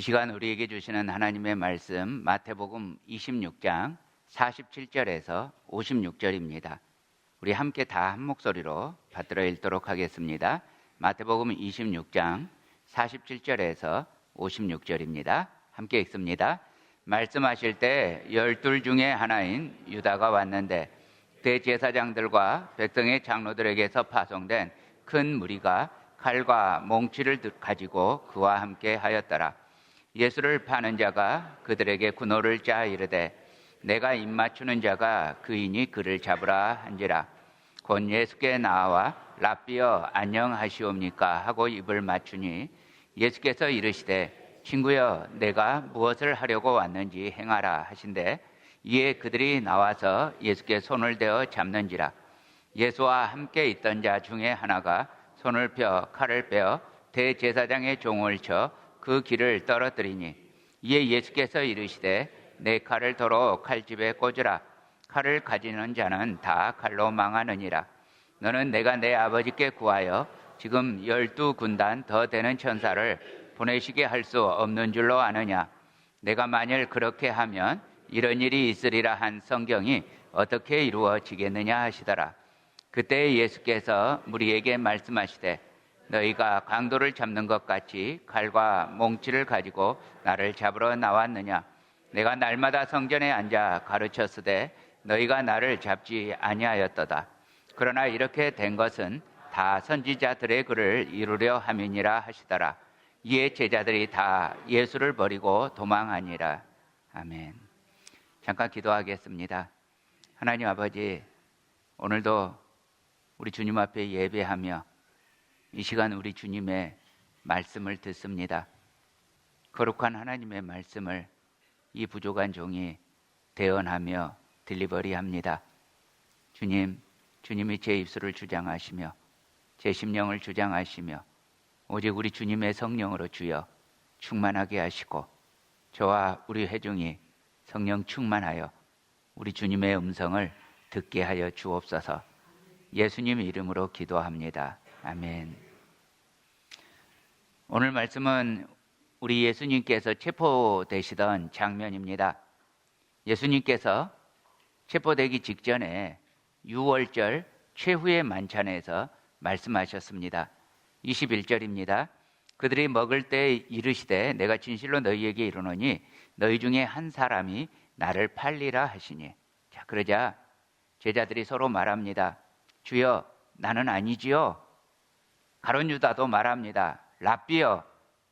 이 시간 우리에게 주시는 하나님의 말씀 마태복음 26장 47절에서 56절입니다. 우리 함께 다 한 목소리로 받들어 읽도록 하겠습니다. 마태복음 26장 47절에서 56절입니다. 함께 읽습니다. 말씀하실 때 열둘 중에 하나인 유다가 왔는데 대제사장들과 백성의 장로들에게서 파송된 큰 무리가 칼과 몽치를 가지고 그와 함께 하였더라. 예수를 파는 자가 그들에게 군호를 짜 이르되 내가 입맞추는 자가 그이니 그를 잡으라 한지라. 곧 예수께 나와 랍비여 안녕하시옵니까 하고 입을 맞추니 예수께서 이르시되 친구여 내가 무엇을 하려고 왔는지 행하라 하신대 이에 그들이 나와서 예수께 손을 대어 잡는지라. 예수와 함께 있던 자 중에 하나가 손을 펴 칼을 빼어 대제사장의 종을 쳐 그 길을 떨어뜨리니 이에 예수께서 이르시되 내 칼을 도로 칼집에 꽂으라. 칼을 가지는 자는 다 칼로 망하느니라. 너는 내가 내 아버지께 구하여 지금 열두 군단 더 되는 천사를 보내시게 할 수 없는 줄로 아느냐? 내가 만일 그렇게 하면 이런 일이 있으리라 한 성경이 어떻게 이루어지겠느냐 하시더라. 그때 예수께서 무리에게 말씀하시되 너희가 강도를 잡는 것 같이 칼과 몽치를 가지고 나를 잡으러 나왔느냐? 내가 날마다 성전에 앉아 가르쳤으되 너희가 나를 잡지 아니하였도다. 그러나 이렇게 된 것은 다 선지자들의 글을 이루려 함이니라 하시더라. 이에 제자들이 다 예수를 버리고 도망하니라. 아멘. 잠깐 기도하겠습니다. 하나님 아버지 오늘도 우리 주님 앞에 예배하며 이 시간 우리 주님의 말씀을 듣습니다. 거룩한 하나님의 말씀을 이 부족한 종이 대언하며 딜리버리 합니다. 주님, 주님이 제 입술을 주장하시며 제 심령을 주장하시며 오직 우리 주님의 성령으로 주여 충만하게 하시고 저와 우리 회중이 성령 충만하여 우리 주님의 음성을 듣게 하여 주옵소서. 예수님 이름으로 기도합니다. 아멘. 오늘 말씀은 우리 예수님께서 체포되시던 장면입니다. 예수님께서 체포되기 직전에 6월절 최후의 만찬에서 말씀하셨습니다. 21절입니다. 그들이 먹을 때 이르시되 내가 진실로 너희에게 이르노니 너희 중에 한 사람이 나를 팔리라 하시니 자 그러자 제자들이 서로 말합니다. 주여 나는 아니지요. 가론 유다도 말합니다. 랍비여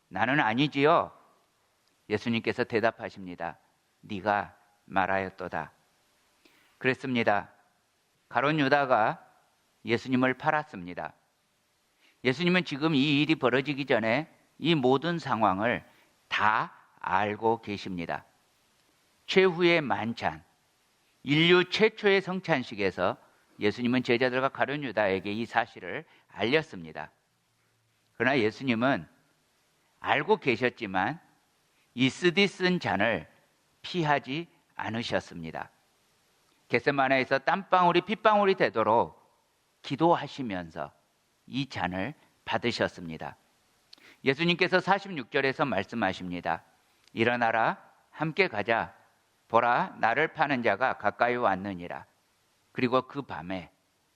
나는 아니지요. 예수님께서 대답하십니다. 네가 말하였도다. 그랬습니다. 가론 유다가 예수님을 팔았습니다. 예수님은 지금 이 일이 벌어지기 전에 이 모든 상황을 다 알고 계십니다. 최후의 만찬, 인류 최초의 성찬식에서 예수님은 제자들과 가룟 유다에게 이 사실을 알렸습니다. 그러나 예수님은 알고 계셨지만 이 쓰디 쓴 잔을 피하지 않으셨습니다. 겟세마네에서 땀방울이 핏방울이 되도록 기도하시면서 이 잔을 받으셨습니다. 예수님께서 46절에서 말씀하십니다. 일어나라 함께 가자 보라 나를 파는 자가 가까이 왔느니라. 그리고 그 밤에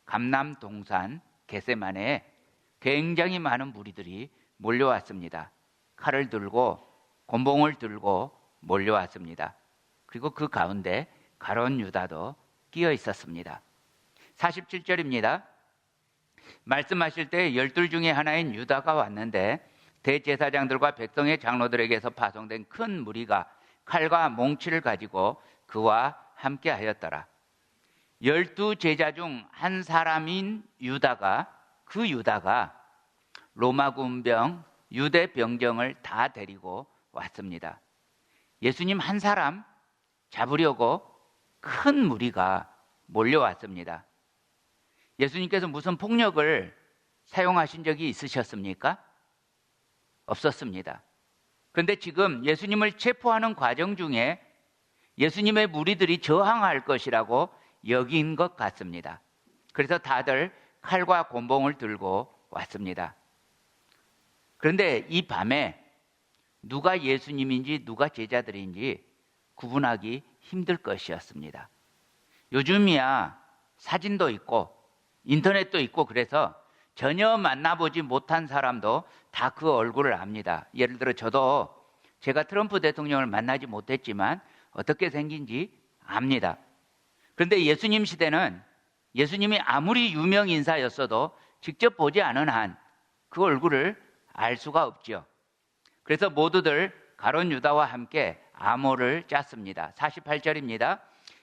감남 동산 게세만에 굉장히 많은 무리들이 몰려왔습니다. 칼을 들고 곤봉을 들고 몰려왔습니다. 그리고 그 가운데 가론 유다도 끼어 있었습니다. 47절입니다. 말씀하실 때 열둘 중에 하나인 유다가 왔는데 대제사장들과 백성의 장로들에게서 파송된 큰 무리가 칼과 몽치를 가지고 그와 함께 하였더라. 열두 제자 중 한 사람인 유다가 그 유다가 로마 군병 유대 병정을 다 데리고 왔습니다. 예수님 한 사람 잡으려고 큰 무리가 몰려왔습니다. 예수님께서 무슨 폭력을 사용하신 적이 있으셨습니까? 없었습니다. 그런데 지금 예수님을 체포하는 과정 중에 예수님의 무리들이 저항할 것이라고 여긴 것 같습니다. 그래서 다들 칼과 곤봉을 들고 왔습니다. 그런데 이 밤에 누가 예수님인지 누가 제자들인지 구분하기 힘들 것이었습니다. 요즘이야 사진도 있고 인터넷도 있고 그래서 전혀 만나보지 못한 사람도 다 그 얼굴을 압니다. 예를 들어 저도 제가 트럼프 대통령을 만나지 못했지만 어떻게 생긴지 압니다. 그런데 예수님 시대는 예수님이 아무리 유명 인사였어도 직접 보지 않은 한 그 얼굴을 알 수가 없죠. 그래서 모두들 가론 유다와 함께 암호를 짰습니다. 48절입니다.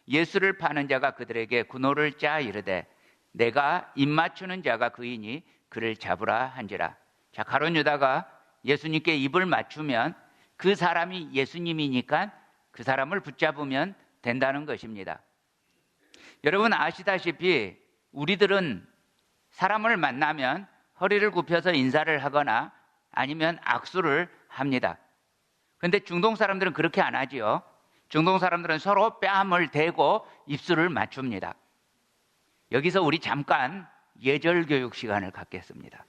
예수를 파는 자가 그들에게 군호를 짜 이르되 내가 입 맞추는 자가 그이니 그를 잡으라 한지라. 자, 가론 유다가 예수님께 입을 맞추면 그 사람이 예수님이니까 그 사람을 붙잡으면 된다는 것입니다. 여러분 아시다시피 우리들은 사람을 만나면 허리를 굽혀서 인사를 하거나 아니면 악수를 합니다. 그런데 중동 사람들은 그렇게 안 하지요. 중동 사람들은 서로 뺨을 대고 입술을 맞춥니다. 여기서 우리 잠깐 예절 교육 시간을 갖겠습니다.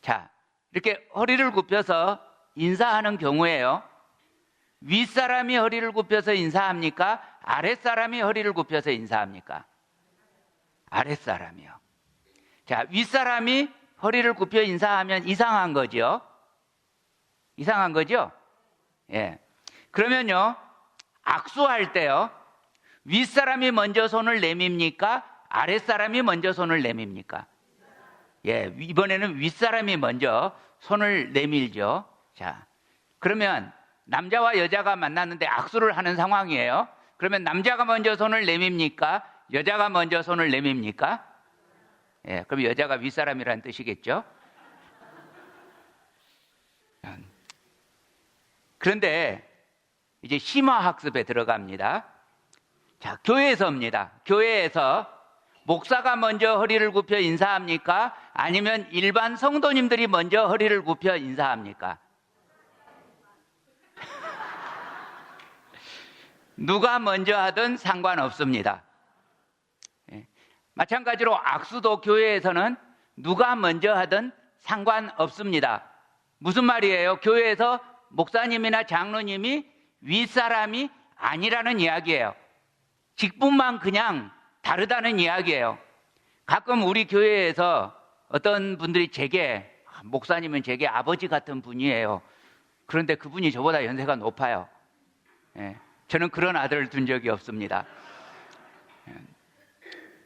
자, 이렇게 허리를 굽혀서 인사하는 경우에요. 윗사람이 허리를 굽혀서 인사합니까? 아랫사람이 허리를 굽혀서 인사합니까? 아랫사람이요. 자, 윗사람이 허리를 굽혀 인사하면 이상한 거죠? 이상한 거죠? 예. 그러면요, 악수할 때요, 윗사람이 먼저 손을 내밉니까? 아랫사람이 먼저 손을 내밉니까? 예, 이번에는 윗사람이 먼저 손을 내밀죠. 자, 그러면 남자와 여자가 만났는데 악수를 하는 상황이에요. 그러면 남자가 먼저 손을 내밉니까? 여자가 먼저 손을 내밉니까? 예, 그럼 여자가 윗사람이라는 뜻이겠죠? 그런데 이제 심화 학습에 들어갑니다. 자, 교회에서입니다. 교회에서 목사가 먼저 허리를 굽혀 인사합니까? 아니면 일반 성도님들이 먼저 허리를 굽혀 인사합니까? 누가 먼저 하든 상관없습니다. 예. 마찬가지로 악수도 교회에서는 누가 먼저 하든 상관없습니다. 무슨 말이에요? 교회에서 목사님이나 장로님이 윗사람이 아니라는 이야기예요. 직분만 그냥 다르다는 이야기예요. 가끔 우리 교회에서 어떤 분들이 제게 목사님은 제게 아버지 같은 분이에요. 그런데 그분이 저보다 연세가 높아요. 예, 저는 그런 아들을 둔 적이 없습니다. 예,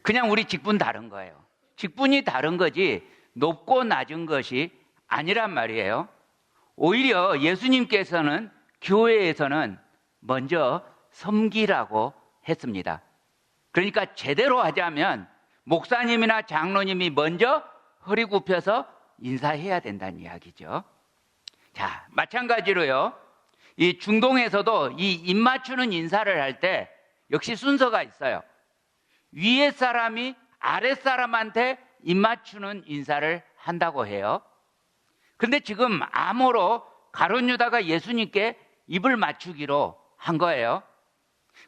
그냥 우리 직분 다른 거예요. 직분이 다른 거지 높고 낮은 것이 아니란 말이에요. 오히려 예수님께서는 교회에서는 먼저 섬기라고 했습니다. 그러니까 제대로 하자면 목사님이나 장로님이 먼저 허리 굽혀서 인사해야 된다는 이야기죠. 자, 마찬가지로요. 이 중동에서도 이 입맞추는 인사를 할 때 역시 순서가 있어요. 위에 사람이 아랫 사람한테 입맞추는 인사를 한다고 해요. 근데 지금 암호로 가론 유다가 예수님께 입을 맞추기로 한 거예요.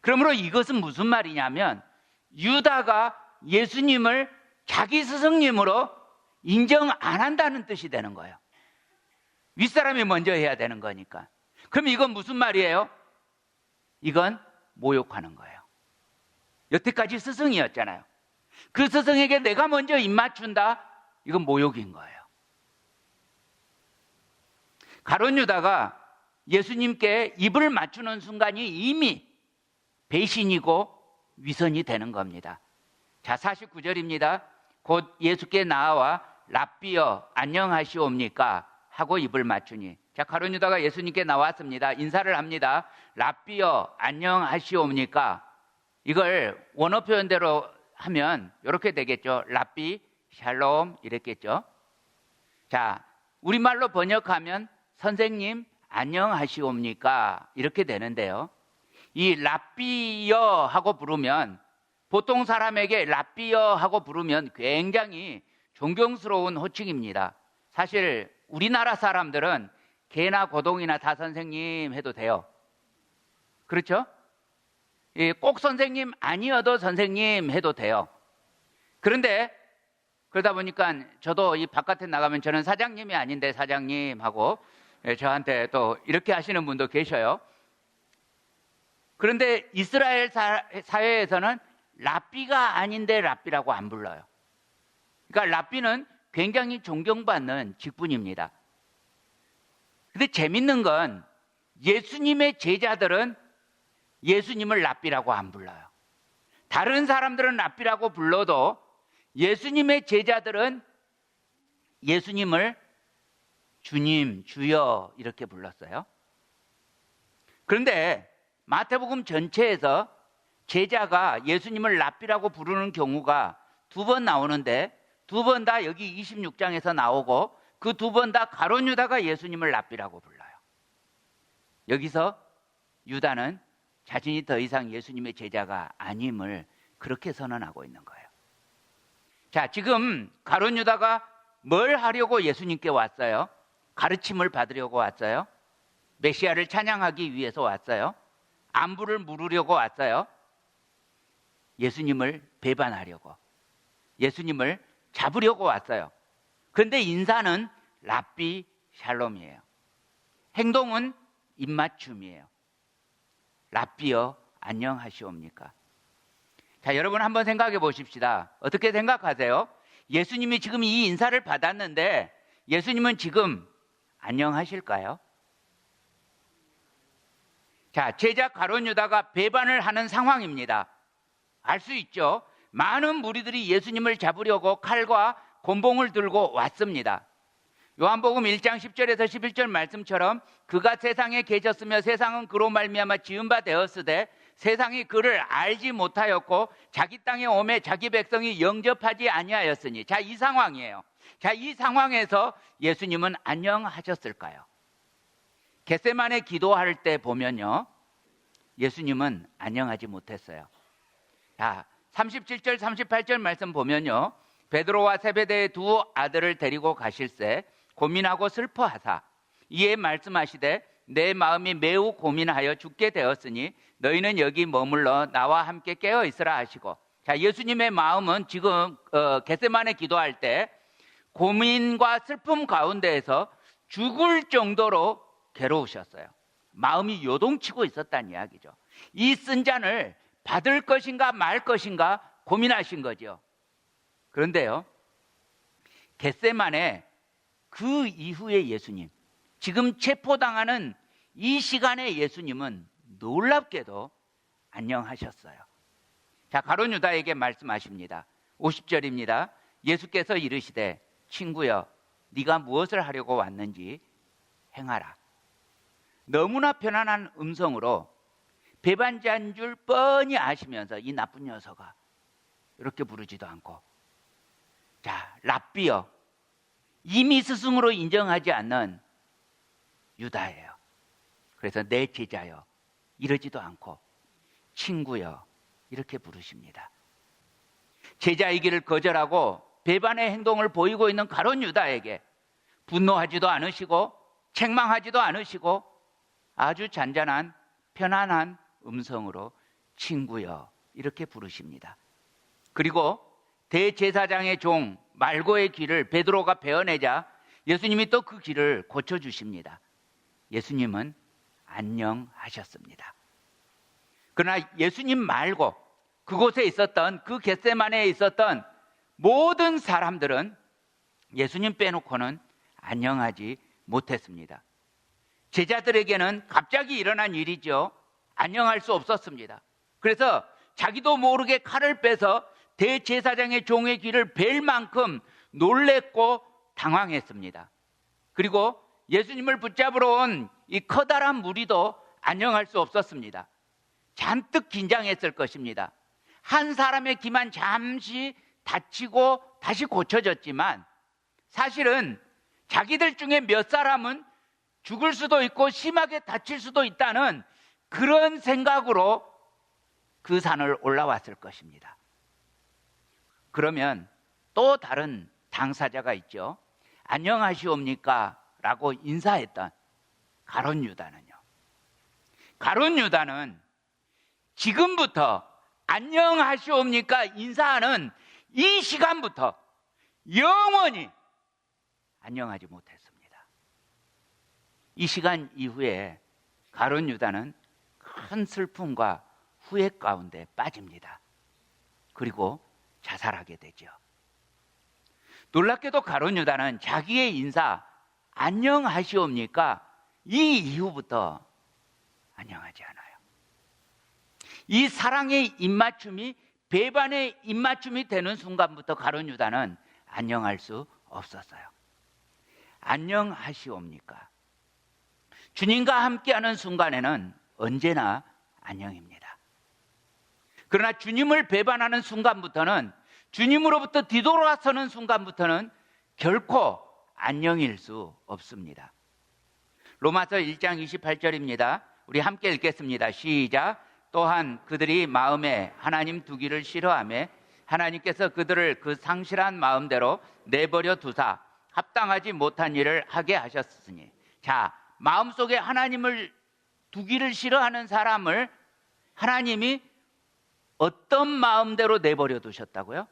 그러므로 이것은 무슨 말이냐면 유다가 예수님을 자기 스승님으로 인정 안 한다는 뜻이 되는 거예요. 윗사람이 먼저 해야 되는 거니까. 그럼 이건 무슨 말이에요? 이건 모욕하는 거예요. 여태까지 스승이었잖아요. 그 스승에게 내가 먼저 입 맞춘다? 이건 모욕인 거예요. 가론 유다가 예수님께 입을 맞추는 순간이 이미 배신이고 위선이 되는 겁니다. 자, 49절입니다. 곧 예수께 나와 랍비여 안녕하시옵니까? 하고 입을 맞추니. 자, 가론 유다가 예수님께 나왔습니다. 인사를 합니다. 랍비여 안녕하시옵니까? 이걸 원어 표현대로 하면 이렇게 되겠죠. 랍비 샬롬 이랬겠죠. 자, 우리말로 번역하면 선생님 안녕하시옵니까? 이렇게 되는데요. 이 랍비여 하고 부르면 보통 사람에게 랍비여 하고 부르면 굉장히 존경스러운 호칭입니다. 사실 우리나라 사람들은 개나 고동이나 다 선생님 해도 돼요. 그렇죠? 꼭 선생님 아니어도 선생님 해도 돼요. 그런데 그러다 보니까 저도 이 바깥에 나가면 저는 사장님이 아닌데 사장님 하고 예, 저한테 또 이렇게 하시는 분도 계셔요. 그런데 이스라엘 사, 사회에서는 랍비가 아닌데 랍비라고 안 불러요. 그러니까 랍비는 굉장히 존경받는 직분입니다. 근데 재밌는 건 예수님의 제자들은 예수님을 랍비라고 안 불러요. 다른 사람들은 랍비라고 불러도 예수님의 제자들은 예수님을 주님, 주여 이렇게 불렀어요. 그런데 마태복음 전체에서 제자가 예수님을 랍비라고 부르는 경우가 두 번 나오는데 두 번 다 여기 26장에서 나오고 그 두 번 다 가론 유다가 예수님을 랍비라고 불러요. 여기서 유다는 자신이 더 이상 예수님의 제자가 아님을 그렇게 선언하고 있는 거예요. 자, 지금 가론 유다가 뭘 하려고 예수님께 왔어요? 가르침을 받으려고 왔어요? 메시아를 찬양하기 위해서 왔어요? 안부를 물으려고 왔어요? 예수님을 배반하려고. 예수님을 잡으려고 왔어요. 그런데 인사는 랍비 샬롬이에요. 행동은 입맞춤이에요. 랍비여 안녕하시옵니까? 자, 여러분 한번 생각해 보십시다. 어떻게 생각하세요? 예수님이 지금 이 인사를 받았는데 예수님은 지금 안녕하실까요? 자, 제자 가론 유다가 배반을 하는 상황입니다. 알 수 있죠? 많은 무리들이 예수님을 잡으려고 칼과 곤봉을 들고 왔습니다. 요한복음 1장 10절에서 11절 말씀처럼 그가 세상에 계셨으며 세상은 그로 말미암아 지은 바 되었으되 세상이 그를 알지 못하였고 자기 땅에 오매 자기 백성이 영접하지 아니하였으니 자 이 상황이에요. 자 이 상황에서 예수님은 안녕하셨을까요? 겟세만에 기도할 때 보면요. 예수님은 안녕하지 못했어요. 자, 37절 38절 말씀 보면요. 베드로와 세베대의 두 아들을 데리고 가실새 고민하고 슬퍼하사 이에 말씀하시되 내 마음이 매우 고민하여 죽게 되었으니 너희는 여기 머물러 나와 함께 깨어 있으라 하시고 자 예수님의 마음은 지금 어, 겟세만에 기도할 때 고민과 슬픔 가운데에서 죽을 정도로 괴로우셨어요. 마음이 요동치고 있었다는 이야기죠. 이 쓴 잔을 받을 것인가 말 것인가 고민하신 거죠. 그런데요, 겟세만에 그 이후에 예수님, 지금 체포당하는 이 시간에 예수님은 놀랍게도 안녕하셨어요. 자, 가론 유다에게 말씀하십니다. 50절입니다. 예수께서 이르시되 친구여 네가 무엇을 하려고 왔는지 행하라. 너무나 편안한 음성으로 배반자인 줄 뻔히 아시면서 이 나쁜 녀석아 이렇게 부르지도 않고 자 랍비여 이미 스승으로 인정하지 않는 유다예요. 그래서 내 제자여 이러지도 않고 친구여 이렇게 부르십니다. 제자이기를 거절하고 배반의 행동을 보이고 있는 가론 유다에게 분노하지도 않으시고 책망하지도 않으시고 아주 잔잔한 편안한 음성으로 친구여 이렇게 부르십니다. 그리고 대제사장의 종 말고의 길을 베드로가 베어내자 예수님이 또 그 길을 고쳐 주십니다. 예수님은 안녕하셨습니다. 그러나 예수님 말고 그곳에 있었던 그 겟세만에 있었던 모든 사람들은 예수님 빼놓고는 안녕하지 못했습니다. 제자들에게는 갑자기 일어난 일이죠. 안녕할 수 없었습니다. 그래서 자기도 모르게 칼을 빼서 대제사장의 종의 길을 벨 만큼 놀랬고 당황했습니다. 그리고 예수님을 붙잡으러 온 이 커다란 무리도 안녕할 수 없었습니다. 잔뜩 긴장했을 것입니다. 한 사람의 기만 잠시 다치고 다시 고쳐졌지만 사실은 자기들 중에 몇 사람은 죽을 수도 있고 심하게 다칠 수도 있다는 그런 생각으로 그 산을 올라왔을 것입니다. 그러면 또 다른 당사자가 있죠. 안녕하시옵니까? 라고 인사했던 가론 유다는요. 가론 유다는 지금부터 안녕하시옵니까? 인사하는 이 시간부터 영원히 안녕하지 못했습니다. 이 시간 이후에 가론 유다는 큰 슬픔과 후회 가운데 빠집니다. 그리고 자살하게 되죠. 놀랍게도 가론 유다는 자기의 인사 안녕하시옵니까? 이 이후부터 안녕하지 않아요. 이 사랑의 입맞춤이 배반의 입맞춤이 되는 순간부터 가론 유다는 안녕할 수 없었어요. 안녕하시옵니까? 주님과 함께하는 순간에는 언제나 안녕입니다. 그러나 주님을 배반하는 순간부터는 주님으로부터 뒤돌아서는 순간부터는 결코 안녕일 수 없습니다. 로마서 1장 28절입니다. 우리 함께 읽겠습니다. 시작. 또한 그들이 마음에 하나님 두기를 싫어하며 하나님께서 그들을 그 상실한 마음대로 내버려 두사 합당하지 못한 일을 하게 하셨으니 자 마음속에 하나님을 두기를 싫어하는 사람을 하나님이 어떤 마음대로 내버려 두셨다고요?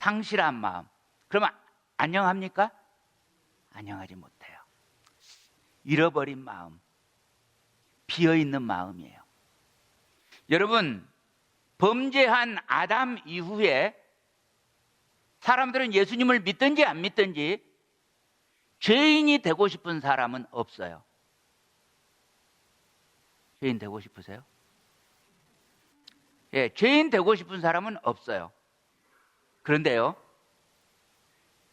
상실한 마음. 그러면 안녕합니까? 안녕하지 못해요. 잃어버린 마음. 비어 있는 마음이에요. 여러분, 범죄한 아담 이후에 사람들은 예수님을 믿든지 안 믿든지 죄인이 되고 싶은 사람은 없어요. 죄인 되고 싶으세요? 예, 죄인 되고 싶은 사람은 없어요. 그런데요,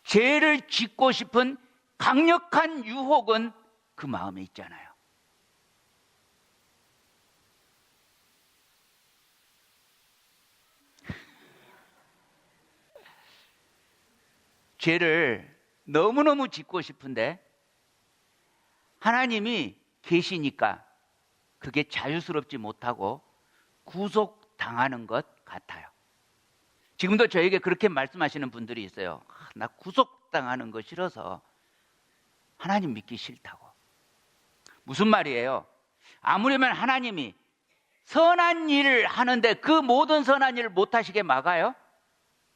죄를 짓고 싶은 강력한 유혹은 그 마음에 있잖아요. 죄를 너무너무 짓고 싶은데 하나님이 계시니까 그게 자유스럽지 못하고 구속 당하는 것 같아요. 지금도 저에게 그렇게 말씀하시는 분들이 있어요. 아, 나 구속당하는 거 싫어서 하나님 믿기 싫다고. 무슨 말이에요? 아무려면 하나님이 선한 일을 하는데 그 모든 선한 일을 못하시게 막아요?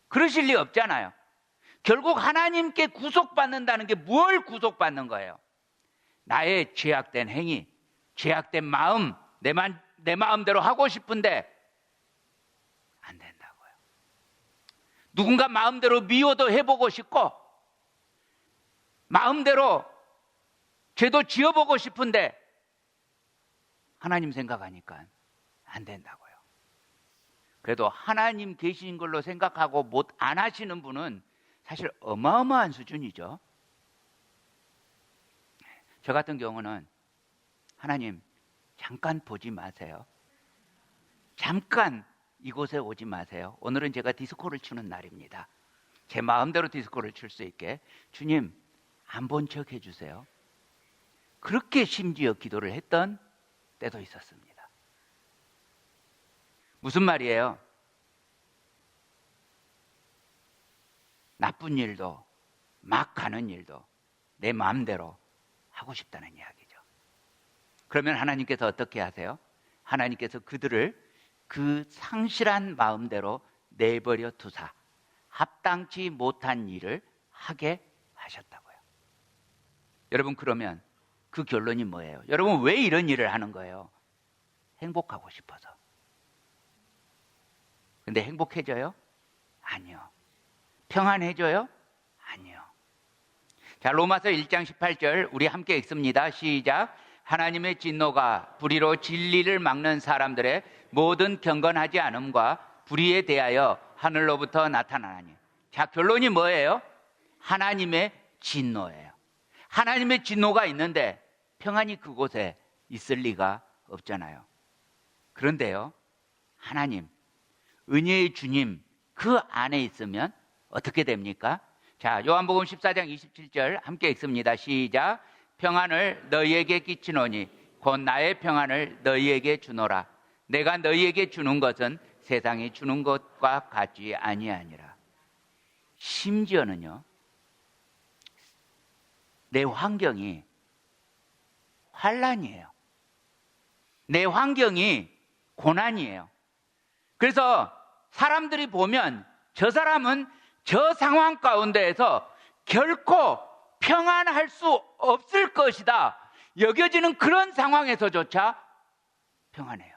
그러실 리 없잖아요. 결국 하나님께 구속받는다는 게 뭘 구속받는 거예요? 나의 죄악된 행위, 죄악된 마음, 내, 만, 내 마음대로 하고 싶은데 안 된다고요. 누군가 마음대로 미워도 해보고 싶고, 마음대로 죄도 지어보고 싶은데 하나님 생각하니까 안 된다고요. 그래도 하나님 계신 걸로 생각하고 못 안 하시는 분은 사실 어마어마한 수준이죠. 저 같은 경우는 하나님 잠깐 보지 마세요. 잠깐 이곳에 오지 마세요. 오늘은 제가 디스코를 추는 날입니다. 제 마음대로 디스코를 출 수 있게 주님 안 본 척 해주세요. 그렇게 심지어 기도를 했던 때도 있었습니다. 무슨 말이에요? 나쁜 일도 막 가는 일도 내 마음대로 하고 싶다는 이야기죠. 그러면 하나님께서 어떻게 하세요? 하나님께서 그들을 그 상실한 마음대로 내버려 두사 합당치 못한 일을 하게 하셨다고요. 여러분 그러면 그 결론이 뭐예요? 여러분 왜 이런 일을 하는 거예요? 행복하고 싶어서. 근데 행복해져요? 아니요. 평안해져요? 아니요. 자, 로마서 1장 18절 우리 함께 읽습니다. 시작. 하나님의 진노가 불의로 진리를 막는 사람들의 모든 경건하지 않음과 불의에 대하여 하늘로부터 나타나니. 자, 결론이 뭐예요? 하나님의 진노예요. 하나님의 진노가 있는데 평안이 그곳에 있을 리가 없잖아요. 그런데요, 하나님, 은혜의 주님 그 안에 있으면 어떻게 됩니까? 자, 요한복음 14장 27절 함께 읽습니다. 시작. 평안을 너희에게 끼치노니 곧 나의 평안을 너희에게 주노라. 내가 너희에게 주는 것은 세상이 주는 것과 같지 아니하니라. 심지어는요. 내 환경이 환란이에요. 내 환경이 고난이에요. 그래서 사람들이 보면 저 사람은 저 상황 가운데에서 결코 평안할 수 없을 것이다. 여겨지는 그런 상황에서조차 평안해요.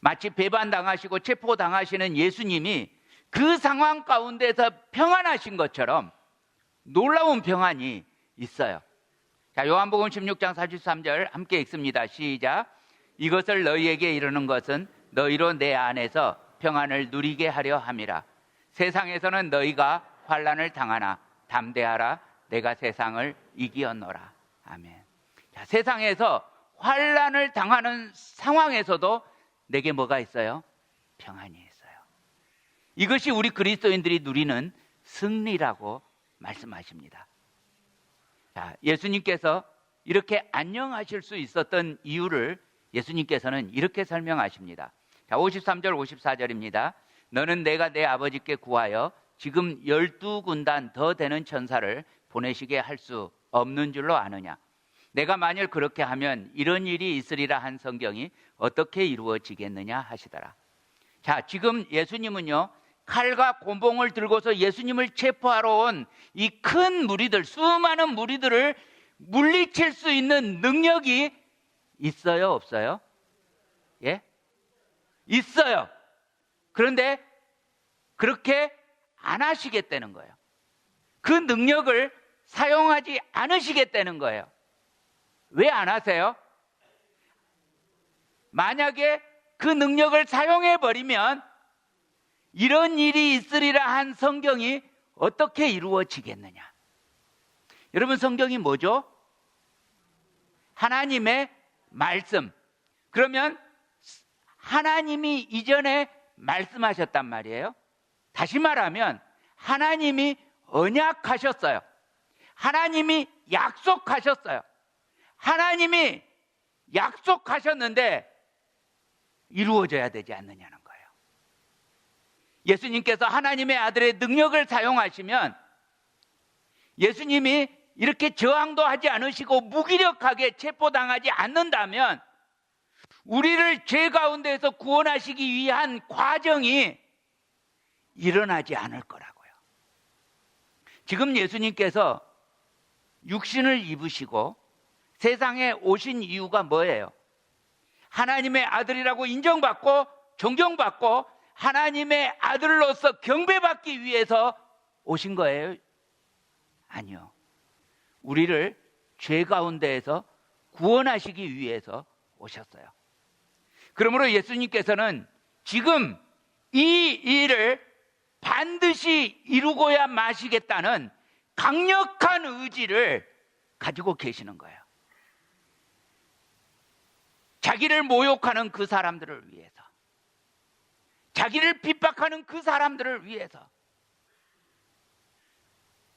마치 배반당하시고 체포당하시는 예수님이 그 상황 가운데서 평안하신 것처럼 놀라운 평안이 있어요. 자, 요한복음 16장 43절 함께 읽습니다. 시작. 이것을 너희에게 이르는 것은 너희로 내 안에서 평안을 누리게 하려 함이라. 세상에서는 너희가 환란을 당하나 담대하라. 내가 세상을 이기었노라. 아멘. 자, 세상에서 환란을 당하는 상황에서도 내게 뭐가 있어요? 평안이 있어요. 이것이 우리 그리스도인들이 누리는 승리라고 말씀하십니다. 자, 예수님께서 이렇게 안녕하실 수 있었던 이유를 예수님께서는 이렇게 설명하십니다. 자, 53절, 54절입니다. 너는 내가 내 아버지께 구하여 지금 열두 군단 더 되는 천사를 보내시게 할 수 없는 줄로 아느냐? 내가 만일 그렇게 하면 이런 일이 있으리라 한 성경이 어떻게 이루어지겠느냐 하시더라. 자, 지금 예수님은요, 칼과 곤봉을 들고서 예수님을 체포하러 온 이 큰 무리들, 수많은 무리들을 물리칠 수 있는 능력이 있어요, 없어요? 예? 있어요. 그런데 그렇게 안 하시겠다는 거예요. 그 능력을 사용하지 않으시겠다는 거예요. 왜 안 하세요? 만약에 그 능력을 사용해 버리면 이런 일이 있으리라 한 성경이 어떻게 이루어지겠느냐? 여러분 성경이 뭐죠? 하나님의 말씀. 그러면 하나님이 이전에 말씀하셨단 말이에요. 다시 말하면 하나님이 언약하셨어요. 하나님이 약속하셨어요. 하나님이 약속하셨는데 이루어져야 되지 않느냐는 거예요. 예수님께서 하나님의 아들의 능력을 사용하시면 예수님이 이렇게 저항도 하지 않으시고 무기력하게 체포당하지 않는다면 우리를 죄 가운데서 구원하시기 위한 과정이 일어나지 않을 거라고요. 지금 예수님께서 육신을 입으시고 세상에 오신 이유가 뭐예요? 하나님의 아들이라고 인정받고 존경받고 하나님의 아들로서 경배받기 위해서 오신 거예요? 아니요. 우리를 죄 가운데에서 구원하시기 위해서 오셨어요. 그러므로 예수님께서는 지금 이 일을 반드시 이루고야 마시겠다는 강력한 의지를 가지고 계시는 거예요. 자기를 모욕하는 그 사람들을 위해서, 자기를 핍박하는 그 사람들을 위해서,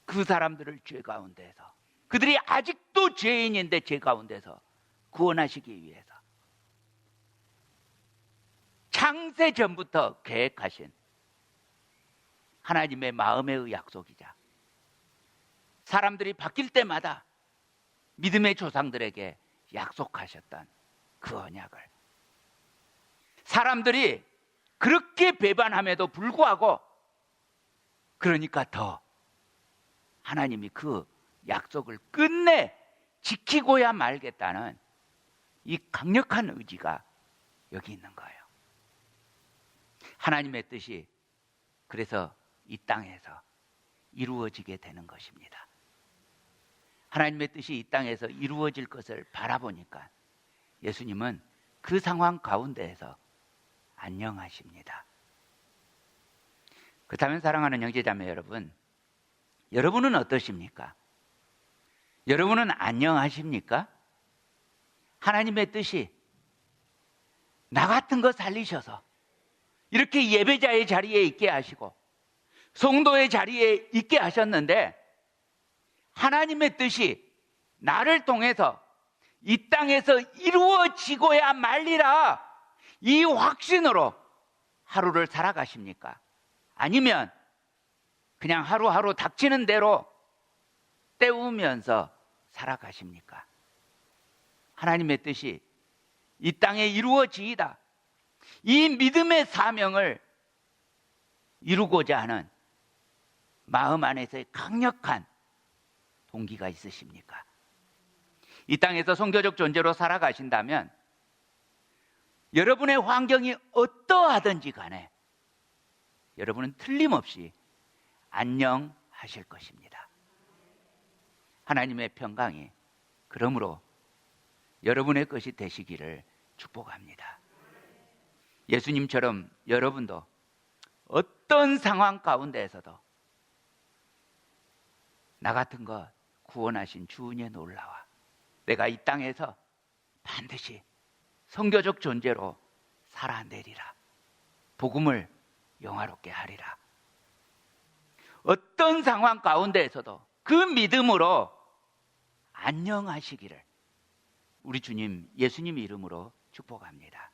그 사람들을 죄 가운데서, 그들이 아직도 죄인인데 죄 가운데서 구원하시기 위해서, 창세 전부터 계획하신 하나님의 마음의 약속이자 사람들이 바뀔 때마다 믿음의 조상들에게 약속하셨던 그 언약을 사람들이 그렇게 배반함에도 불구하고 그러니까 더 하나님이 그 약속을 끝내 지키고야 말겠다는 이 강력한 의지가 여기 있는 거예요. 하나님의 뜻이 그래서 이 땅에서 이루어지게 되는 것입니다. 하나님의 뜻이 이 땅에서 이루어질 것을 바라보니까 예수님은 그 상황 가운데에서 안녕하십니다. 그렇다면 사랑하는 형제자매 여러분, 여러분은 어떠십니까? 여러분은 안녕하십니까? 하나님의 뜻이 나 같은 거 살리셔서 이렇게 예배자의 자리에 있게 하시고 성도의 자리에 있게 하셨는데 하나님의 뜻이 나를 통해서 이 땅에서 이루어지고야 말리라 이 확신으로 하루를 살아가십니까? 아니면 그냥 하루하루 닥치는 대로 때우면서 살아가십니까? 하나님의 뜻이 이 땅에 이루어지이다. 이 믿음의 사명을 이루고자 하는 마음 안에서의 강력한 동기가 있으십니까? 이 땅에서 성교적 존재로 살아가신다면 여러분의 환경이 어떠하든지 간에 여러분은 틀림없이 안녕하실 것입니다. 하나님의 평강이 그러므로 여러분의 것이 되시기를 축복합니다. 예수님처럼 여러분도 어떤 상황 가운데에서도 나 같은 것 구원하신 주은의 놀라와 내가 이 땅에서 반드시 성교적 존재로 살아내리라. 복음을 영화롭게 하리라. 어떤 상황 가운데에서도 그 믿음으로 안녕하시기를 우리 주님 예수님 이름으로 축복합니다.